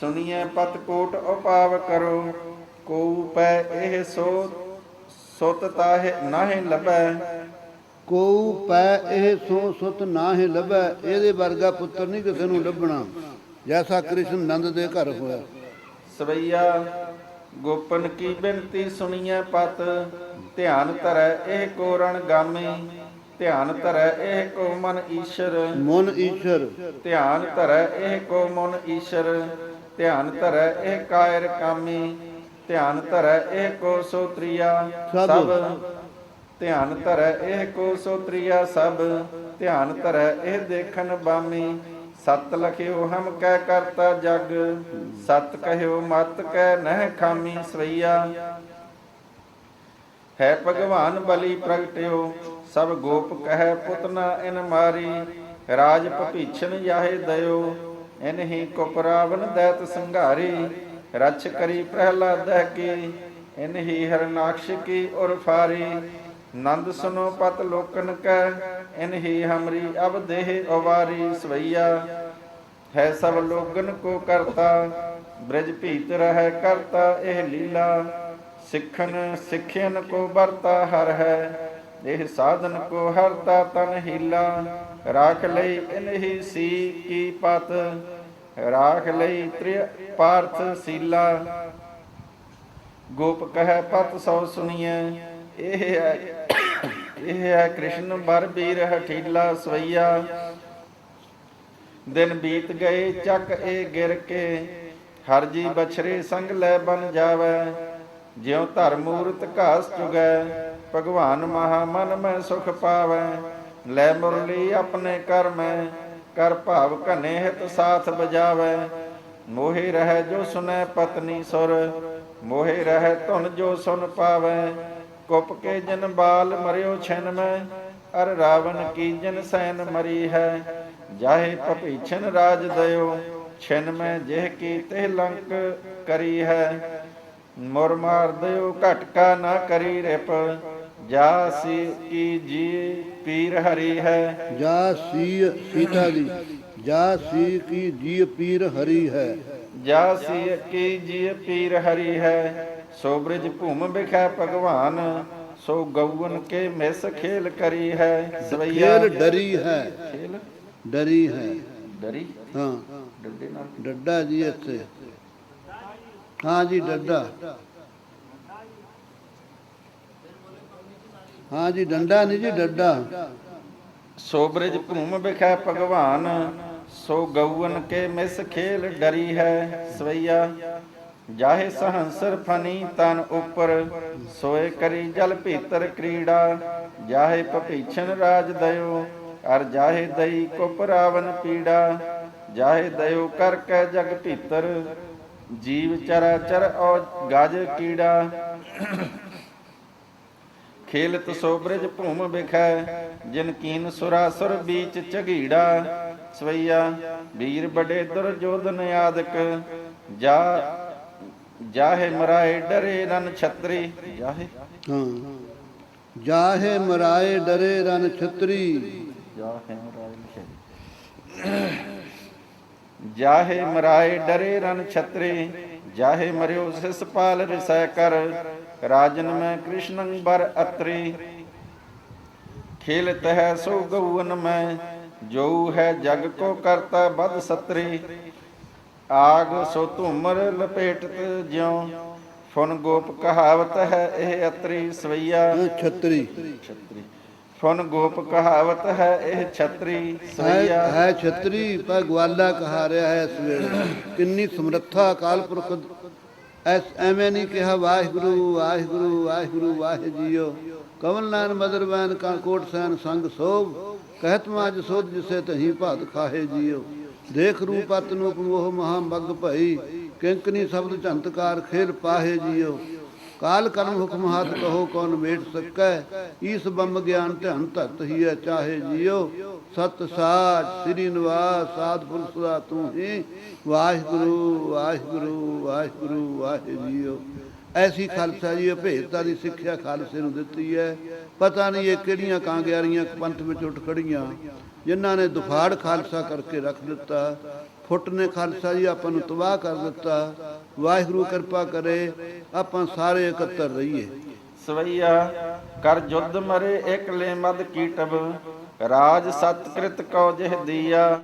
ਸੁਣੀਐ ਪਤ ਕੋਟ ਉਪਾਵ ਕਰੋ ਕੋ ਪੈ ਇਹ ਸੋ ਸੁਤ ਤਾਹਿ ਨਾਹਿ ਲਬੈ ਕੋ ਪੈ ਇਹ ਸੋ ਸੁਤ ਨਾਹਿ ਲਭੈ ਇਹਦੇ ਵਰਗਾ ਪੁੱਤਰ ਨਹੀਂ ਕਿਸੇ ਨੂੰ ਲੱਭਣਾ। ਜੈਸਾ ਕ੍ਰਿਸ਼ਨ ਨੰਦ ਦੇ ਘਰ ਹੋਇਆ। ਸਵਈਆ ਗੋਪਨ ਕੀ ਬੇਨਤੀ ਸੁਣੀਐ ਪਤ ਧਿਆਨ ਧਰੈ ਇਹ ਕੋ ਰਣ ਗਾਮੀ। ਧਿਆਨ ਧਰੈ ਇਹ ਕੋ ਮਨ ਈਸ਼ਰ। ਮਨ ਈਸ਼ਰ। ਧਿਆਨ ਧਰੈ ਇਹ ਕੋ ਮਨ ਈਸ਼ਰ। ਧਿਆਨ ਧਰੈ ਇਹ ਕਾਇਰ ਕਾਮੀ। ਧਿਆਨ ਧਰੈ ਇਹ ਕੋ ਸੋਤਰੀਆ ਸਭ। ਧਿਆਨ ਧਰੈ ਇਹ ਕੋ ਸੋਤਰੀਆ ਸਭ। ਧਿਆਨ ਧਰੈ ਇਹ ਦੇਖਨ ਬਾਮੀ। ਸਤ ਲਖਿਓ ਹਮ ਕਹਿ ਕਰਤਾ ਜਗ। ਸਤ ਕਹਿਓ ਮਤ ਕਹਿ ਨਹਿ ਖਾਮੀ ਸਵਈਆ। ਹੈ ਭਗਵਾਨ ਬਲੀ ਪ੍ਰਗਟਿਓ, ਸਭ ਗੋਪ ਕਹੈ ਪੁਤਨਾ ਇਨ ਮਾਰੀ, ਰਾਜ ਭਪੀਛਨ ਯਾਹੇ ਦਇਓ ਇਨ ਹੀ ਕੁਪਰਾਵਨ ਦੈਤ ਸੰਘਾਰੀ, ਰਛ ਕਰੀ ਪ੍ਰਹਿਲਾਦ ਕੀ ਇਨ ਹੀ ਹਰਨਾਕਸ਼ ਕੀ ਉਰ ਫਾਰੀ, ਨੰਦ ਸੁਨੋ ਪਤ ਲੋਕਨ ਕੈ, ਇਨਹੀ ਹਮਰੀ ਅਬ ਦੇਹ ਅਵਾਰੀ ਸਵਈਆ। ਹੈ ਸਭ ਲੋਗਨ ਕੋ ਕਰਤਾ, ਬ੍ਰਜ ਭੀਤ ਰਹਿ ਕਰਤਾ ਇਹ ਲੀਲਾ। ਸਿੱਖਨ ਸਿੱਖਿਆਨ ਕੋ ਵਰਤਾ ਹਰ ਹੈ, ਇਹ ਸਾਧਨ ਕੋ ਹਰਤਾ ਤਨ ਹੀਲਾ। ਰਾਖ ਲਈ ਇਨਹੀ ਸੀ ਕੀ ਪਤ, ਰਾਖ ਲਈ ਤ੍ਰਿ ਪਾਰਥ ਸੀਲਾ। ਗੋਪ ਕਹੈ ਪਤ ਸੋ ਸੁਣੀਐ ਇਹ ਹੈ ਇਹ ਹੈ ਕ੍ਰਿਸ਼ਨ ਬਰ ਬੀਰ ਹਠੀਲਾ ਸਵਈਆ। ਦਿਨ ਬੀਤ ਗਏ, ਚੱਕ ਇਹ ਗਿਰ ਕੇ। ਹਰ ਜੀ ਬਛਰੇ ਸੰਗ ਲੈ ਬਨ ਜਾਵੇ। ਜਿਉ ਧਰ ਮੂਰਤ ਘਾਸ ਚੁਗੈ, ਭਗਵਾਨ ਮਹਾ ਮਨ ਮੈਂ ਸੁਖ ਪਾਵੈ। ਲੈ ਮੁਰਲੀ ਆਪਣੇ ਕਰ ਮੈਂ, ਕਰ ਭਾਵ ਘਨੇ ਹਿਤ ਸਾਥ ਬਜਾਵੈ। ਮੋਹਿ ਰਹਿ ਜੋ ਸੁਨੈ ਪਤਨੀ ਸੁਰ, ਮੋਹਿ ਰਹਿ ਧੁਨ ਜੋ ਸੁਨ ਪਾਵੈ। ਕੁਪ ਕੇ ਜਨ ਬਾਲ ਮਰਿਓ ਛਨ ਮੈਂ, ਅਰ ਰਾਵਣ ਕੀ ਜਨ ਸੈਨ ਮਰੀ ਹੈ। ਜਾਹੇ ਭਪੀਛਨ ਰਾਜ ਦਇਓ ਛਿਨ ਮੈਂ ਜਿਹ ਕੀ ਤਿਹ ਲੰਕ ਕਰੀ ਹੈ। ਮੁਰ ਮਾਰ ਦਿਓ ਘਟਕਾ ਨਾ ਕਰੀ ਰਿਪ ਜਾ ਸੀ ਕੀ ਜੀ ਪੀਰ ਹਰੀ ਹੈ। ਜਾ ਸੀ ਸੀਤਾ ਦੀ ਜਾ ਸੀ ਕੀ ਜੀ ਪੀਰ ਹਰੀ ਹੈ। ਜਾ ਸੀ ਕੀ ਜੀ ਪੀਰ ਹਰੀ ਹੈ। ਸੋ ਬ੍ਰਿਜ ਭੂਮ ਬਿਖੈ ਭਗਵਾਨ ਸੋ ਗਊਨ ਕੇ ਮਿਸ ਖੇਲ ਕਰੀ ਹੈ। ਸਵਈਆ ਖੇਲ ਡਰੀ ਹੈ। ਖੇਲ ਡਰੀ ਹੈ। ਡਰੀ? ਹਾਂ। ਡੱਡੇ ਨਾਲ? ਡੱਡਾ ਜੀ ਇੱਥੇ। ਹਾਂ ਜੀ ਡੱਡਾ। ਹਾਂ ਜੀ ਡੰਡਾ ਨਹੀਂ ਜੀ ਡੱਡਾ। ਸੋ ਬ੍ਰਿਜ ਭੂਮ ਬਿਖੈ ਭਗਵਾਨ ਸੋ ਗਊਨ ਕੇ ਮਿਸ ਖੇਲ ਡਰੀ ਹੈ ਸਵਈਆ। ਜਾਹੇ ਸਹੰਸਰ ਫਨੀ ਤਨ ਉਪਰ ਸੋਏ ਕਰੀ ਜਲ ਭੀਤਰ ਕ੍ਰੀੜਾ। ਜਾਹੇ ਭਪੀਛਨ ਰਾਜ ਦਇਓ ਅਰ ਜਾਹੇ ਦਈ ਕੁਪ ਰਾਵਨ ਪੀੜਾ, ਜਾਹੇ ਦਇਓ ਕਰ ਕੈ ਜਗ ਭੀਤਰ। ਜੀਵ ਚਰਾਚਰ ਔ ਗਜ ਕੀੜਾ। ਖੇਲਤ ਸੋ ਬ੍ਰਿਜ ਭੂਮ ਬਿਖੈ ਜਿਨ ਕੀਨ ਸੁਰਾਸੁਰ ਬੀਚ ਝਗੀੜਾ। ਸਵਈਆ, ਵੀਰ ਬੜੇ ਦੁਰਜੋਧਨ ਆਦਿਕ ਜਾ, ਜਾਹੇ ਮਰਾਏ ਡਰੇ ਰਨ ਛਤਰੀ। ਜਾਹੇ? ਹਾਂ। ਜਾਹੇ ਮਰਾਏ ਡਰੇ ਰਨ ਛਤਰੀ। ਜਾਹੇ ਮਰਾਏ ਡਰੇ ਰਨ ਛਤਰੇ ਜਾਹੇ ਮਰਿਓ ਸਿਸ ਪਾਲ ਰਿਸੈ ਕਰ ਰਾਜਨ ਮੈਂ ਕ੍ਰਿਸ਼ਨੰ ਬਰ ਅਤਰੇ। ਖੇਲਤ ਹੈ ਸੋ ਗਉਨ ਮੈਂ ਜੋ ਹੈ ਜਗ ਕੋ ਕਰਤਾ ਬਦ ਸਤਰੇ। ਆਗ ਸੋ ਧੁਮਰ ਲਪੇਟਤ ਜਿਉ ਫੁਨ ਗੋਪ ਕਹਾਵਤ ਹੈ ਇਹ ਅਤਰੀ ਸਵਈਆ। 36 36 ਸੁਨ ਗੋਪ ਕਹਾਵਤ ਹੈ ਇਹ ਛਤਰੀ ਸਈਆ ਹੈ ਛਤਰੀ, ਪਰ ਗਵਾਲਾ ਕਹਾ ਰਿਹਾ ਹੈ ਇਸ ਵੇਲੇ। ਕਿੰਨੀ ਸਮਰੱਥਾ ਅਕਾਲ ਪੁਰਖ ਐਸ ਐਵੇਂ ਨਹੀਂ ਕਿਹਾ, ਵਾਹਿਗੁਰੂ ਵਾਹਿਗੁਰੂ ਵਾਹਿਗੁਰੂ ਵਾਹਿ ਜੀਓ ਕਮਲ ਨਾਨ ਮਦਰਬਾਨ ਕਾਂਕੋਟ ਸੈਨ, ਸੰਗ ਸੋਭ। ਕਹਿਤ ਮਾਜ ਸੋਧ ਜਿਸੇ ਤਹੀਂ ਭਾਤ ਖਾਹੇ ਜੀਓ। ਦੇਖ ਰੂਪ ਨੂੰ ਉਹ ਮਹਾ ਮਗ ਭਈ। ਕਿੰਕਨੀ ਸ਼ਬਦ ਝੰਤਕਾਰ ਖੇਲ ਪਾਹੇ ਜੀਓ। ਕਾਲ ਕਰਮ ਹੁਕਮ ਹੱਥ ਕਹੋ, ਕੌਣ ਮੇਟ ਸਕੈ? ਈਸ ਬੰਮ ਗਿਆਨ ਧਿਆਨ ਧਰਤ ਹੀ ਹੈ ਚਾਹੇ ਜੀਓ। ਸਤ ਸਾਚ ਸ੍ਰੀ ਨਿਵਾਸ, ਸਾਧ ਪੁਰਖ ਸਦਾ ਤੂੰ ਹੀ। ਵਾਹਿਗੁਰੂ ਵਾਹਿਗੁਰੂ ਵਾਹਿਗੁਰੂ ਵਾਹਿ ਜੀਓ ਐਸੀ ਖਾਲਸਾ ਜੀ ਭੇਦਤਾ ਦੀ ਸਿੱਖਿਆ ਖਾਲਸੇ ਨੂੰ ਦਿੱਤੀ ਹੈ। ਪਤਾ ਨਹੀਂ ਇਹ ਕਿਹੜੀਆਂ ਕਾਂਗਿਆਰੀਆਂ ਪੰਥ ਵਿੱਚ ਉੱਠ ਖੜੀਆਂ। ਜਿਨ੍ਹਾਂ ਨੇ ਦੁਫਾੜ ਖਾਲਸਾ ਕਰਕੇ ਰੱਖ ਦਿੱਤਾ। ਫੁੱਟ ਨੇ ਖਾਲਸਾ ਜੀ ਆਪਾਂ ਨੂੰ ਤਬਾਹ ਕਰ ਦਿੱਤਾ। ਵਾਹਿਗੁਰੂ ਕਿਰਪਾ ਕਰੇ, ਆਪਾਂ ਸਾਰੇ ਇਕੱਤਰ ਰਹੀਏ। ਸਵਈਆ, ਕਰ ਜੁਦ ਮਰੇ ਇਕ ਮਦ ਕੀਟਬ ਰਾਜ ਸਤਕ੍ਰਿਤ ਕਉ ਜਿਹ ਦੀਆ।